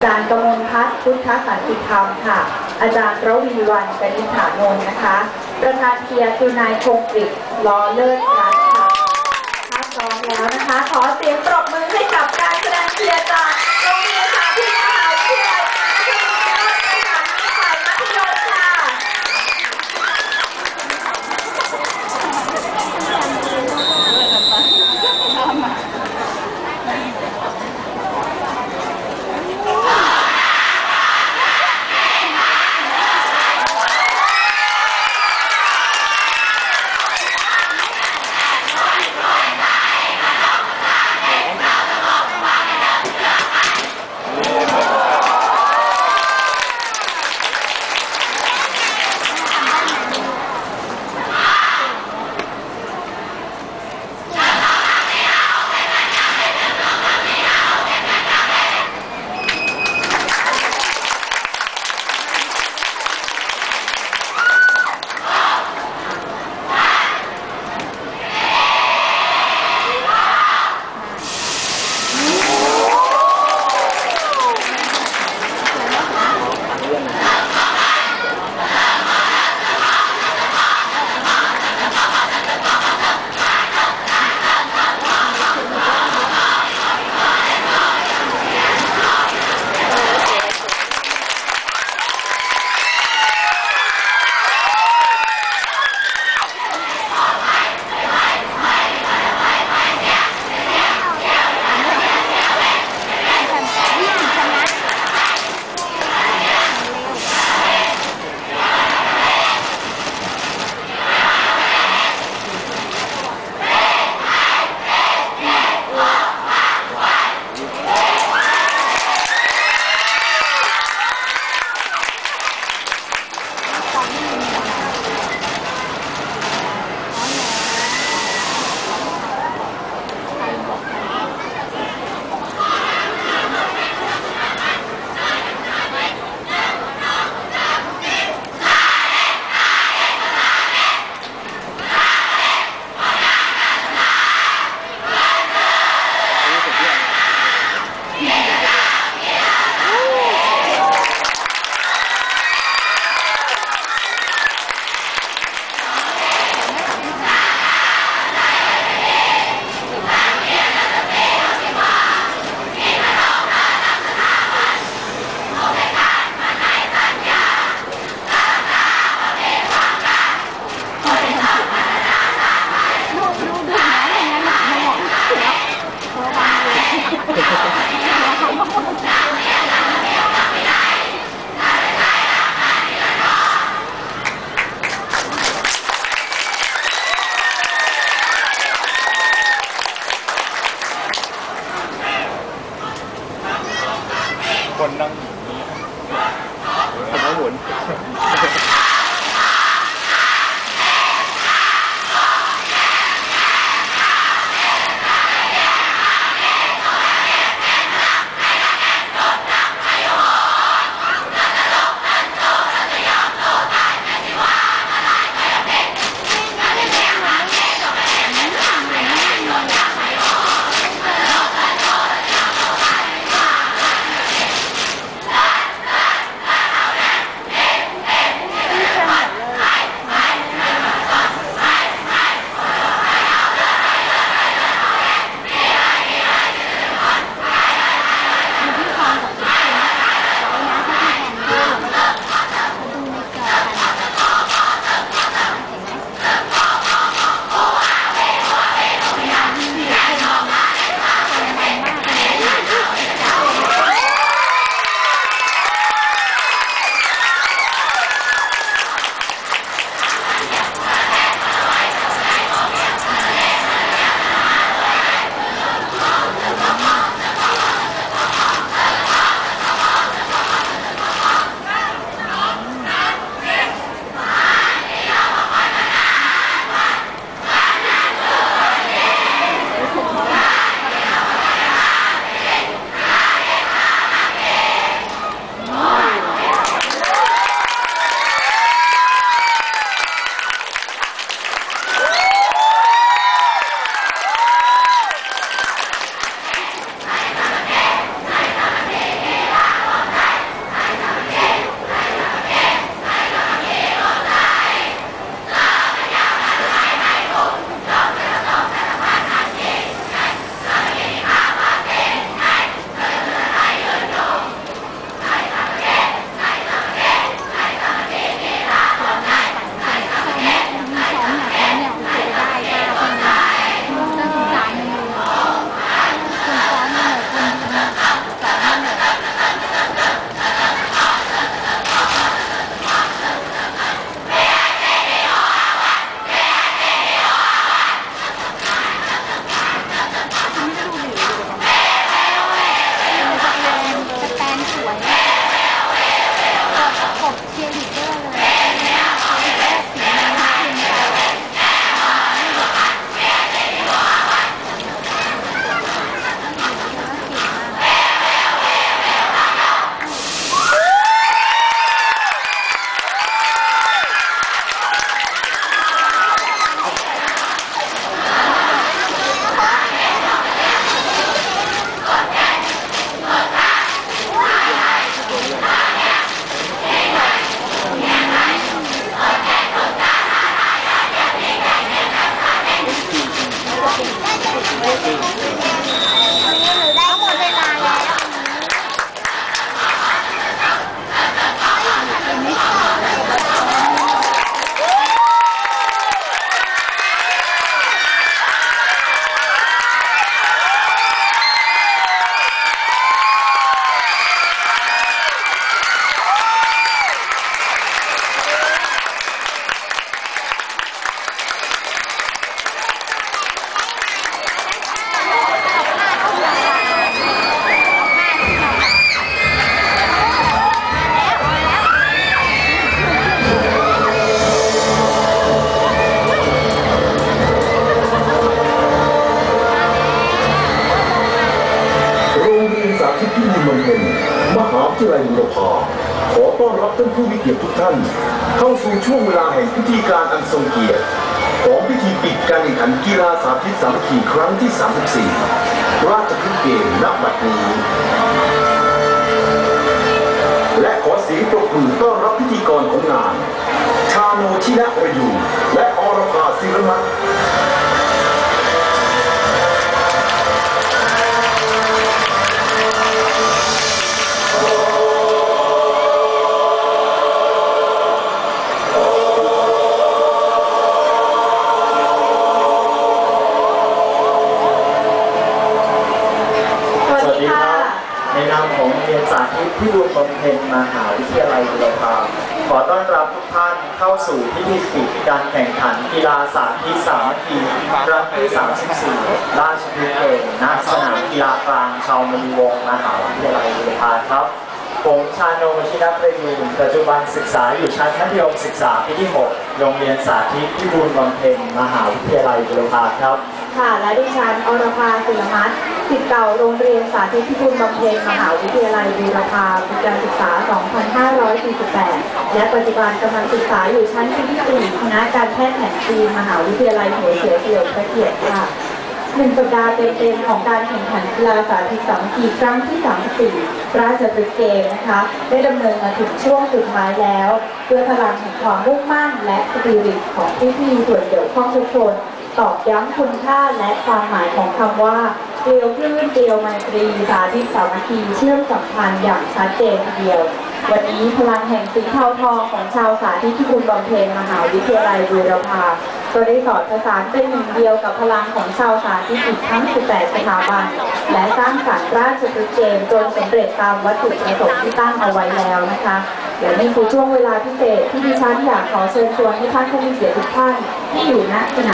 อาจารย์กมลพัฒน์พุทธสันติธรรมค่ะ อาจารย์ระวีวันกนิษฐานนท์นะคะ ประธานเชียร์คือนายคงกฤษล้อเลิศรัตน์ค่ะ ถ้าพร้อมแล้วนะคะ ขอเสียงปรบมือให้กับการแสดงเชียร์จาก คนนั่งผมก็หมุน ท่านผู้มีเกียรติทุกท่าน เข้าสู่ช่วงเวลาแห่งพิธีการอันทรงเกียรติของพิธีปิดการแข่งขันกีฬาสาธิตสามัคคีครั้งที่ 34 ราชพฤกษ์เกมณบัดนี้ และขอเสียงปรบมือต้อนรับพิธีกรของงาน ชาโนชินะประยูและอรภาศิร เรียนสาธิตพิบูลบำเพ็ญมหาวิทยาลัยบุรพาขอต้อนรับทุกท่านเข้าสู่พิธีปิดการแข่งขันกีฬาสาธิตสามัคคีครั้งที่ 34 ราชพฤกษ์เกมณสนามกีฬากลางชาวมณีวงศ์มหาวิทยาลัยบุรพาครับผมชาโนชินัประยูนปัจจุบันศึกษาอยู่ชั้นมัธยมศึกษาปีที่ 6 โรงเรียนสาธิตพิบูลบำเพ็ญมหาวิทยาลัยบุรพาครับ ค่ะและดิฉันอรภาศิลมัตน์ศิษย์เก่าโรงเรียนสาธิตพิบูลบำเพ็ญมหาวิทยาลัยบูรพาปีการศึกษา 2548 และปัจจุบันกำลังศึกษาอยู่ชั้นปีที่ 4 คณะการแพทย์แผนจีนมหาวิทยาลัยหัวเฉียเฉียวพระเกียรติค่ะหนึ่งสัปดาห์เต็มๆของการแข่งขันกีฬาสาธิตสามัคคีครั้งที่ 34 ราชพฤกษ์เกมนะคะ ได้ดำเนินมาถึงช่วงสุดท้ายแล้ว ด้วยพลังแห่งความมุ่งมั่นและสปิริตของพี่ๆส่วนเกี่ยวข้องทุกคน ตอกย้ำคุณค่าและความหมายของคำว่าเกลียวคลื่นเกลียวไมตรีสาธิตสามัคคีเชื่อมสัมพันธ์อย่างชัดเจนทีเดียว วันนี้พลังแห่งสีเทาทองของชาวสาธิตที่คุณบำเพ็ญมหาวิทยาลัยบูรพาก็ได้สอดประสานเป็นหนึ่งเดียวกับพลังของชาวสาธิตอีกทั้ง 18 สถาบัน และสร้างสรรค์ราชพฤกษ์เกมจนสำเร็จตามวัตถุประสงค์ที่ตั้งเอาไว้แล้วนะคะและนี่คือช่วงเวลาพิเศษที่ดิฉันอยากขอเชิญชวนให้ท่านผู้มีเกียรติทุกท่านที่อยู่ณสนาม